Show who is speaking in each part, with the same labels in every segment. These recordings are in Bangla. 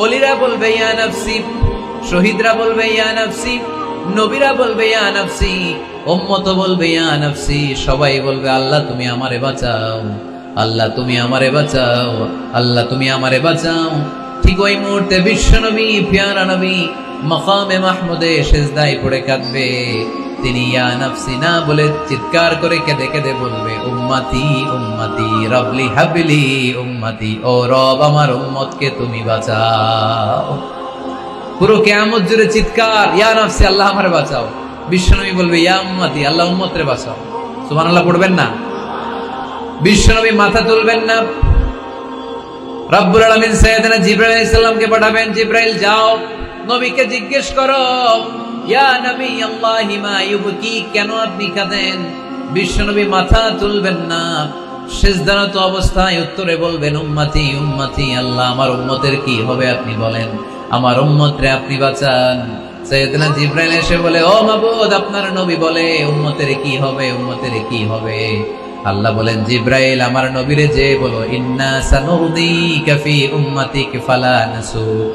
Speaker 1: অলিরা বলবে, ইয়া নফসি। শহীদরা বলবে, ইয়া নফসি। নবীরা বলবে, ইয়া নফসি। উম্মত বলবে, ইয়া নফসি। সবাই বলবে, আল্লাহ তুমি আমারে বাঁচাও। আল্লাহ তুমি আমারে বাঁচাও। আল্লাহ তুমি আমারে বাঁচাও। ঠিক ওই মুহূর্তে বিশ্ব নবী, পিয়ারা নবী, মকামে মাহমুদে সেজদায় পড়ে কাঁদবে। তিনি, ইয়া না বলে চিৎকার করে কেঁদে কেঁদে বলবে, উম্মাতি উম্মাতি রবলি হাবলি, উম্মাতি, ও রব আমার উম্মতকে তুমি বাঁচাও। পুরো কেয়ামত জুড়ে চিৎকার, ইয়া নফসি, আল্লাহ আমার বাঁচাও। বিশ্বনবী বলবে, ইয়া উম্মাতি, আল্লাহ উম্মতরে বাঁচাও। সুবহানাল্লাহ পড়বেন না? বিশ্বনবী মাথা তুলবেন না? রব্বুল আলামিন সাইয়েদনা জিবরাইল আলাইহিস সালামকে পাঠাবেন, জিবরাইল, যাও। নবীকে জিজ্ঞেস করো আপনি আমার আপনি বলেন? আমার উম্মতরে আপনি বাঁচান। সৈয়দনা জিব্রাইল এসে বলে, ও মাবুদ, আপনার নবী বলে, উম্মতের কি হবে, উম্মতের কি হবে? আল্লাহ বলেন, জিব্রাইল, আমার নবীরে যে বলো, ইন্না সানুদিকা ফি উম্মাতিক ফালা নাসু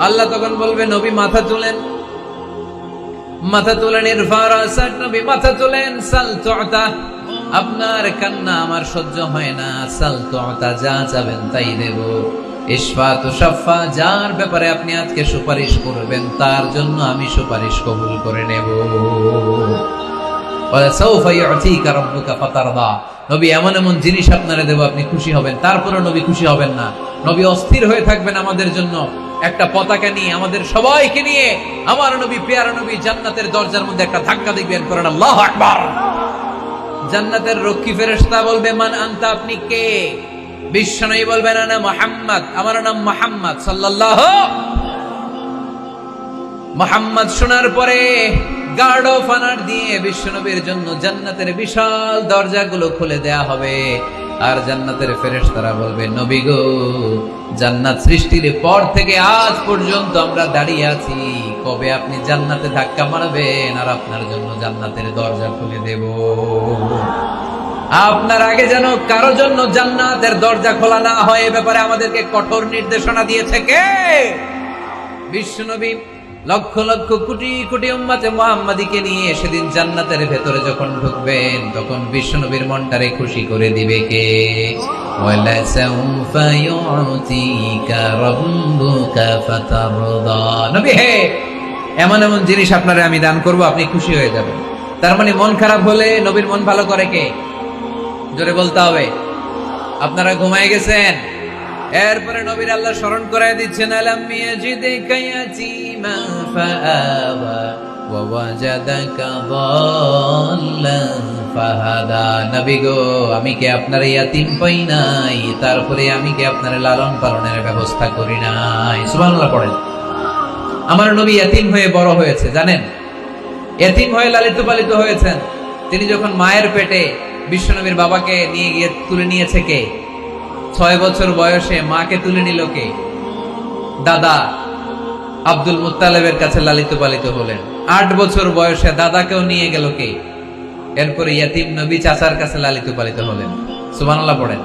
Speaker 1: আল্লাহ তখন বলবে, নবী, মাথা তুলেন। মাথা তুলেন নবী, মাথা তুলেন। সাল তুআতা আপনার কান্না আমার সহ্য হয় না। সাল তুআতা যা চাবেন তাই দেব। যার ব্যাপারে আপনি আজকে সুপারিশ করবেন, তার জন্য আমি সুপারিশ কবুল করে নেব। নবী, এমন এমন জিনিস আপনারা দেব, আপনি খুশি হবেন। তারপরে নবী খুশি হবেন না। নবী অস্থির হয়ে থাকবেন আমাদের জন্য। একটা পতাকা নিয়ে আমাদের সবাইকে নিয়ে আমার নবী, পেয়ারা নবী জান্নাতের দরজার মধ্যে একটা ধাক্কা দিবেন করেন। আল্লাহ আকবার। জান্নাতের রক্ষী ফেরেশতা বলবে, মান আনতা, আপনি কে? বিশ্বনবী বলবেন, আনা মোহাম্মদ। আমার নাম মোহাম্মদ, সাল্লাল্লাহু মোহাম্মদ শোনার পরে গার্ড অফ অনার দিয়ে বিশ্বনবীর জন্য জান্নাতের বিশাল দরজাগুলো খুলে দেয়া হবে। আর জান্নাতের ফেরেশতারা বলবে, নবী গো, জান্নাত সৃষ্টির পর থেকে আজ পর্যন্ত আমরা দাঁড়িয়ে আছি। কবে আপনি জান্নাতে ধাক্কা মারবেন আর আপনার জন্য জান্নাতের দরজা খুলে দেব। আপনার আগে যেন কারও জন্য জান্নাতের দরজা খোলা না হয়, এ ব্যাপারে আমাদেরকে কঠোর নির্দেশনা দিয়েছে কে? বিশ্বনবী লক্ষ লক্ষ কোটি কোটি উম্মাতে মোহাম্মদীকে নিয়ে সেদিন জান্নাতের ভেতরে যখন ঢুকবেন, তখন বিশ্বনবীর মনটারে খুশি করে দিবে কে? এমন এমন জিনিস আপনারে আমি দান করব, আপনি খুশি হয়ে যাবেন। তার মানে মন খারাপ হলে নবীর মন ভালো করে কে? জোরে বলতে হবে। আপনারা ঘুমায় গেছেন। এরপরে নবীর আল্লাহ স্মরণ করায় দিচ্ছেন, আলাম ইয়াজিদিকা ইয়াতীমা ফাআওয়া ওয়া ওয়াজাদাকা দাল্লান ফাহাদা নবী গো, আমি কি আপনার ইয়াতিম পাই নাই? তারপরে আমি কি আপনার লালন পালনের ব্যবস্থা করি নাই? সুবহানাল্লাহ পড়েন। আমার নবী ইয়াতিম হয়ে বড় হয়েছে, জানেন? এতিম হয়ে লালিত পালিত হয়েছেন। তিনি যখন মায়ের পেটে বিশ্বনবীর বাবাকে নিয়ে গিয়ে তুলে নিয়েছে কে? ছয় বছর বয়সে মাকে তুলে নিল কে? দাদা আব্দুল মুত্তালেবের কাছে লালিত পালিত হলেন। আট বছর বয়সে দাদাকেও নিয়ে গেল কে? এরপরে ইয়াতিম নবী চাচার কাছে লালিত পালিত হলেন। সুবহানাল্লাহ পড়েন।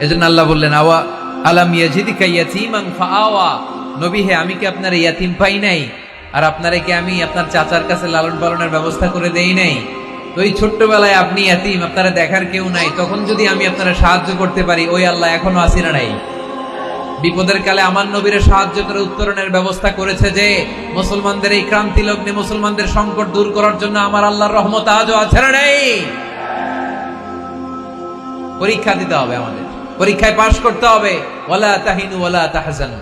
Speaker 1: এজন্য আল্লাহ বললেন, আওয়া আলাম ইয়াজিদিকা ইয়াতীমান ফাআওয়া। নবী হে, আমি কি আপনার ইয়াতিম পাই নাই? আর আপনারে কি আমি আপনার চাচার কাছে লালন পালনের ব্যবস্থা করে দেই নাই? তো এই ছোট্টবেলায় আপনি ইয়াতিম, আপনারা দেখার কেউ নাই। তখন যদি আমি আপনারা সাহায্য করতে পারি, ওই আল্লাহ এখনও আসি না নাই। বিপদের কালে আমার নবীর সাহায্য করে উত্তরণের ব্যবস্থা করেছে যে, মুসলমানদের এই ক্রান্তি লগ্নে মুসলমানদের সংকট দূর করার জন্য আমার আল্লাহর রহমত আজও আছে না নেই। পরীক্ষা দিতে হবে আমাদের। পরীক্ষায় পাশ করতে হবে। ওয়ালা তাহিনু ওয়ালা তাহজানু।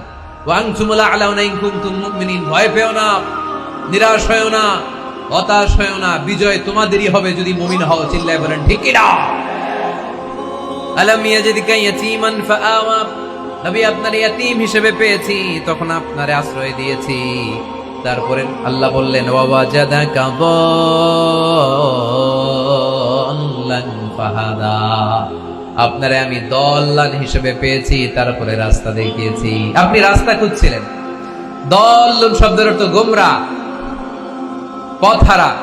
Speaker 1: ওয়া আনতুম লা আলাউনা ইন কুনতুম মুমিনিন। ভয় পেও না, নিরাশ হয়েও না, হতাশ হয়েও না। বিজয় তোমাদেরই হবে যদি মুমিন হও, চিল্লায় বলেন, ঠিক না আলাম ইয়াজিদিকা ইয়াতীমান ফাআওয়া নবী আপনার ইয়াতিম হিসেবে পেয়েছি, তখন আপনারে আশ্রয় দিয়েছি। তারপরে আল্লাহ বললেন ওয়াজাদাকা দাল্লান ফাহাদা। আপনারে আমি দল্লান হিসেবে পেয়েছি, তারপরে রাস্তা দেখিয়েছি। আপনি রাস্তা খুঁজছিলেন। দল্লুন শব্দের অর্থ গোমরা, পথহারা।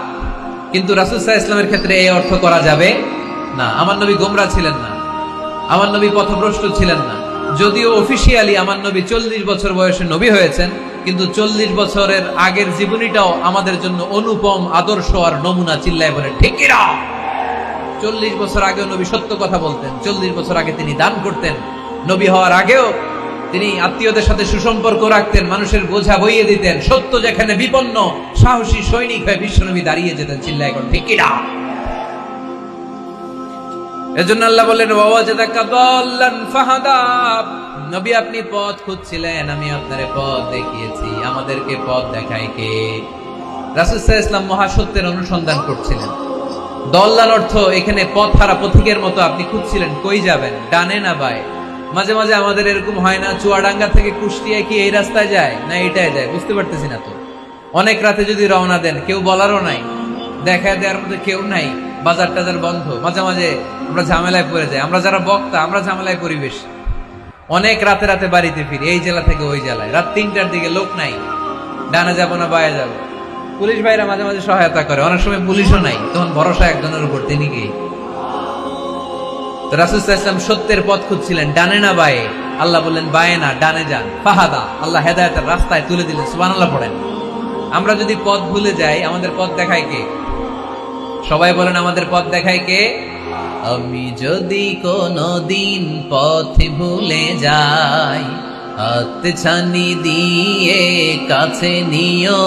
Speaker 1: কিন্তু রাসুসাহ ইসলামের ক্ষেত্রে এই অর্থ করা যাবে না। আমার নবী গোমরা ছিলেন না। আমার নবী পথভ্রষ্ট ছিলেন না। যদিও অফিসিয়ালি আমার নবী চল্লিশ বছর বয়সে নবী হয়েছেন, কিন্তু চল্লিশ বছরের আগের জীবনীটাও আমাদের জন্য অনুপম, আদর্শ আর নমুনা চিল্লায় বলে ঠিকিরা চল্লিশ বছর আগেও নবী সত্য কথা বলতেন, চল্লিশ বছর আগে তিনি দান করতেন। নবী হওয়ার আগেও তিনি আত্মীয়দের সাথে সুসম্পর্ক রাখতেন, মানুষের বোঝা বইয়ে দিতেন, সত্য যেখানে বিপন্ন, সাহসী সৈনিক হয়ে বিশ্বনবী দাঁড়িয়ে যেতেন, চিল্লায় এখন ঠিকিরা এজন্য আল্লাহ ফাহাদা নবী, আপনি পথ খুঁজছিলেন, আমি আপনার পথ দেখিয়েছি। আমাদেরকে পথ দেখায় কে? সাল্লাল্লাহু ইসলাম মহাসত্যের অনুসন্ধান করছিলেন। দল্লাল অর্থ এখানে পথ হারা পথিকের মতো আপনি খুঁজছিলেন, কই যাবেন? ডানে না বায়ে? মাঝে মাঝে আমাদের এরকম হয় না, চুয়াডাঙ্গা থেকে কুষ্টিয়া কি এই রাস্তায় যায়, না এটাই যায়? বুঝতে পারতেছি না তো। অনেক রাতে যদি রওনা দেন, কেউ বলারও নাই দেখা দেওয়ার মধ্যে কেউ নাই। বাজার টাজার বন্ধ। মাঝে মাঝে আমরা ঝামেলায় পড়ে যাই। আমরা যারা বক্তা, আমরা ঝামেলায় পরিবেশ অনেক রাতে রাতে বাড়িতে ফিরি, এই জেলা থেকে ওই জেলায়। রাত তিনটার দিকে লোক নাই। ডানা যাব না, বায়ে যাব। পুলিশ ভাইরা মাঝে মাঝে সহায়তা করে। অনেক সময় পুলিশও নাই। তখন ভরসা একজনের উপর, তিনি কে? ইসলাম সত্যের পথ খুঁজছিলেন, ডানে না বায়ে? আল্লাহ বললেন, বায়ে না, ডানে যান। ফাহাদা, আল্লাহ হেদায়তের রাস্তায় তুলে দিলেন। সুবান আল্লাহ পড়েন। আমরা যদি পথ ভুলে যাই, আমাদের পথ দেখায় কে? সবাই বলেন আমাদের পথ দেখায় কে? আমি যদি কোনো দিন পথ ভুলে যাই, হাত ছানি দিয়ে কাছে নিও।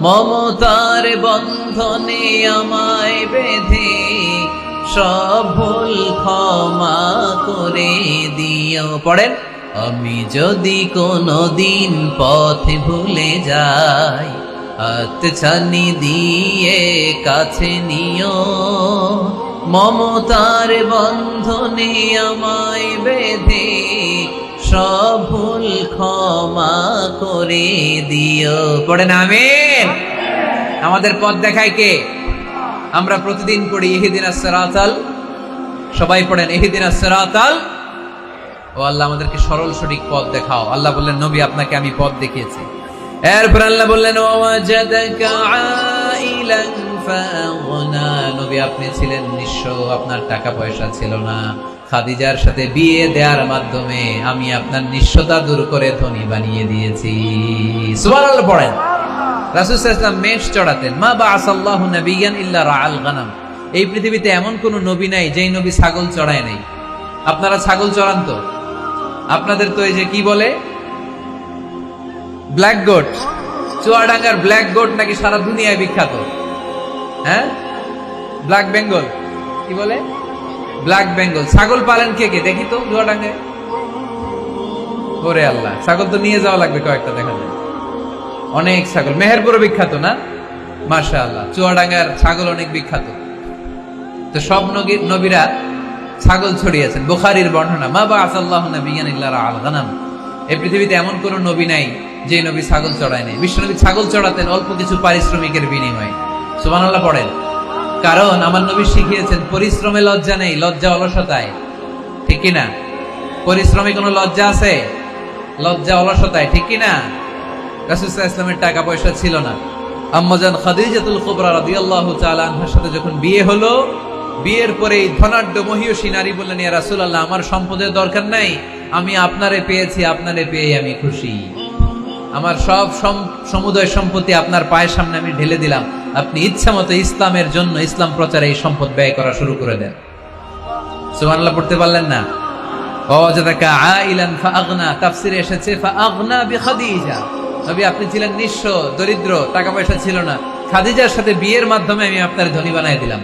Speaker 1: মমতার বন্ধনে আমায় বেঁধে সব ভুল ক্ষমা করে দিও। পড়েন, আমি যদি কোনো দিন পথ ভুলে যাই হাত ছানি দিয়ে কাছে নিও। মমতার বন্ধনে আমায় বেঁধে সব ক্ষমা করে দিও। পড়েন আমিন। আমাদের পথ দেখায় কে? আমরা প্রতিদিন পড়ি ইহিদিন আসরাতাল সবাই পড়েন ইহিদিন আসরাতাল ও আল্লাহ আমাদেরকে সরল সঠিক পথ দেখাও। আল্লাহ বললেন, নবী, আপনাকে আমি পথ দেখিয়েছি। এরপর আল্লাহ বললেন নবী, আপনি ছিলেন নিঃস্ব, আপনার টাকা পয়সা ছিল না। খাদিজার সাথে বিয়ে দেওয়ার মাধ্যমে আমি আপনার নিঃস্বতা দূর করে ধনী বানিয়ে দিয়েছি। সুবহানাল্লাহ পড়েন। রাসূল মেষ চড়াতেন। মা বা আসাল্লাহু নাবিয়ান ইল্লা রাআল গানাম। এই পৃথিবীতে এমন কোন নবী নাই যেই নবী ছাগল চড়ায় নাই। আপনারা ছাগল চড়ান তো? আপনাদের তো এই যে কি বলে? Black goat. চুয়াডাঙ্গার ব্ল্যাক গোট নাকি সারা দুনিয়ায় বিখ্যাত? হ্যাঁ? ব্ল্যাক বেঙ্গল। কি বলে? ব্ল্যাক বেঙ্গল। ছাগল পালেন কে কে? দেখি তো চুয়াডাঙ্গায়। ওরে আল্লাহ, ছাগল তো নিয়ে যাওয়া লাগবে কয়েকটা, দেখা যায় অনেক ছাগল। মেহেরপুরও বিখ্যাত না? মাশা আল্লাহ চুয়াডাঙ্গার ছাগল অনেক বিখ্যাত। তো সব নবী- নবীরা ছাগল ছড়িয়েছেন। বুখারীর বর্ণনা, মা বা আসাল্লাহ নবিয়ান ইল্লা আল এই পৃথিবীতে এমন কোন নবী নাই যে নবী ছাগল চড়ায় নাই বিশ্বনবী ছাগল চড়াতেন অল্প কিছু পারিশ্রমিকের বিনিময়ে। সুবহানাল্লাহ পড়েন। কারণ আমার নবী শিখিয়েছেন, পরিশ্রমে লজ্জা নেই, লজ্জা অলসতায়। ঠিক না পরিশ্রমে কোনো লজ্জা আছে? লজ্জা অলসতায়, ঠিক না রাসূলুল্লাহ ইসলামের টাকা পয়সা ছিল না। আম্মাজান খাদিজাতুল কুবরা রাদিয়াল্লাহু তাআলা আনহার সাথে যখন বিয়ে হলো, বিয়ের পরে ধনাঢ্য মহিয়সী নারী বললেন, ইয়া রাসূলুল্লাহ, আমার সম্পদের দরকার নাই। আমি আপনারে পেয়েছি, আপনারে পেয়ে আমি খুশি। আমার সব সম- সমুদয় সম্পত্তি আপনার পায়ের সামনে আমি ঢেলে দিলাম। আপনি ইচ্ছা মতো ইসলামের জন্য ইসলাম প্রচারে এই সম্পদ ব্যয় করা শুরু করে দেন। সুবহানাল্লাহ, পড়তে পারলেন না? তাফসিরে এসেছে আপনি ছিলেন নিঃস্ব, দরিদ্র, টাকা পয়সা ছিল না। খাদিজার সাথে বিয়ের মাধ্যমে আমি আপনার ধনী বানাই দিলাম।